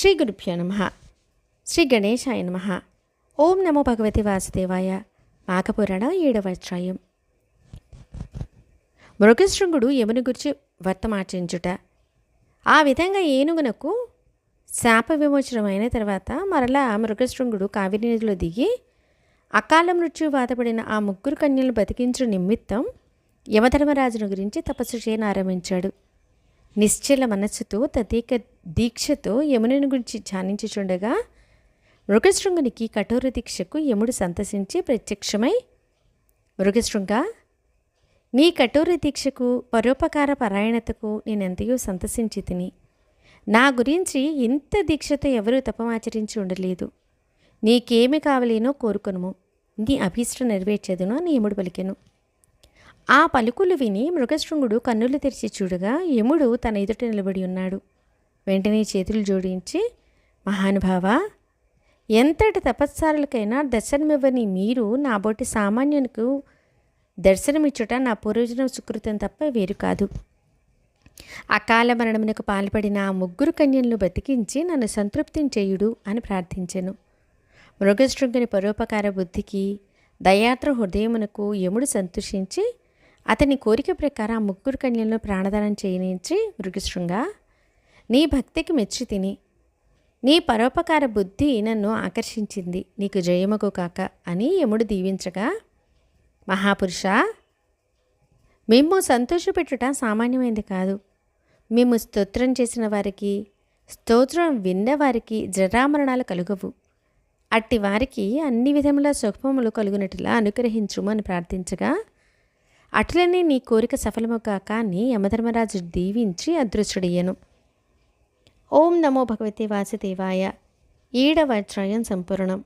శ్రీ గురుభ్యో నమ. శ్రీ గణేశాయ నమ. ఓం నమో భగవతి వాసుదేవాయ. మాఘపురాణ ఏడవ అధ్యాయం. మృగశృంగుడు యముని గురించి వర్తమార్చించుట. ఆ విధంగా ఏనుగునకు శాప విమోచనమైన తర్వాత మరలా మృగశృంగుడు కావిరి నదిలో దిగి అకాల మృత్యు బాధపడిన ఆ ముగ్గురు కన్యలను బతికించు నిమిత్తం యమధర్మరాజును గురించి తపస్సు చేయనారంభించాడు నిశ్చల మనస్సుతో తదేక దీక్షతో యముని గురించి ధ్యానించుచుండగా మృగశృంగునికి కఠోర దీక్షకు యముడు సంతసించి ప్రత్యక్షమై మృగశృంగ నీ కఠోర దీక్షకు పరోపకార పరాయణతకు నేనెంతయో సంతసించి తిని నా గురించి ఇంత దీక్షతో ఎవరూ తపమాచరించి ఉండలేదు. నీకేమి కావలేనో కోరుకొనుము. నీ అభీష్టం నెరవేర్చేదును అని యముడు పలికెను. ఆ పలుకులు విని మృగశృంగుడు కన్నులు తెరిచి చూడగా యముడు తన ఎదుట నిలబడి ఉన్నాడు. వెంటనే చేతులు జోడించి మహానుభావ ఎంతటి తపస్సారులకైనా దర్శనమివ్వని మీరు నాబోటి సామాన్యునికి దర్శనమిచ్చుట నా పూర్వజనం సుకృతం తప్ప వేరు కాదు. అకాల మరణమునకు పాల్పడిన ఆ ముగ్గురు కన్యలను బతికించి నన్ను సంతృప్తించేయుడు అని ప్రార్థించెను. మృగశృంగుని పరోపకార బుద్ధికి దయాత్ర హృదయమునకు యముడు సంతోషించి అతని కోరిక ప్రకారం ఆ ముగ్గురు కన్యలను ప్రాణదానం చేయనించి మృగశృంగ నీ భక్తికి మెచ్చి తిని. నీ పరోపకార బుద్ధి నన్ను ఆకర్షించింది. నీకు జయముకు కాక అని యముడు దీవించగా మహాపురుష మేము సంతోషపెట్టుట సామాన్యమైనది కాదు. మేము స్తోత్రం చేసిన వారికి స్తోత్రం విన్నవారికి జరామరణాలు కలుగవు. అట్టి వారికి అన్ని విధముల సుఖములు కలుగునట్లా అనుగ్రహించుము అని ప్రార్థించగా అట్లనే నీ కోరిక సఫలము కాక అని యమధర్మరాజు దీవించి అదృష్టుడయ్యను ఓం నమో భగవతే వాసుదేవాయ ఏడవ అధ్యాయం సంపూర్ణం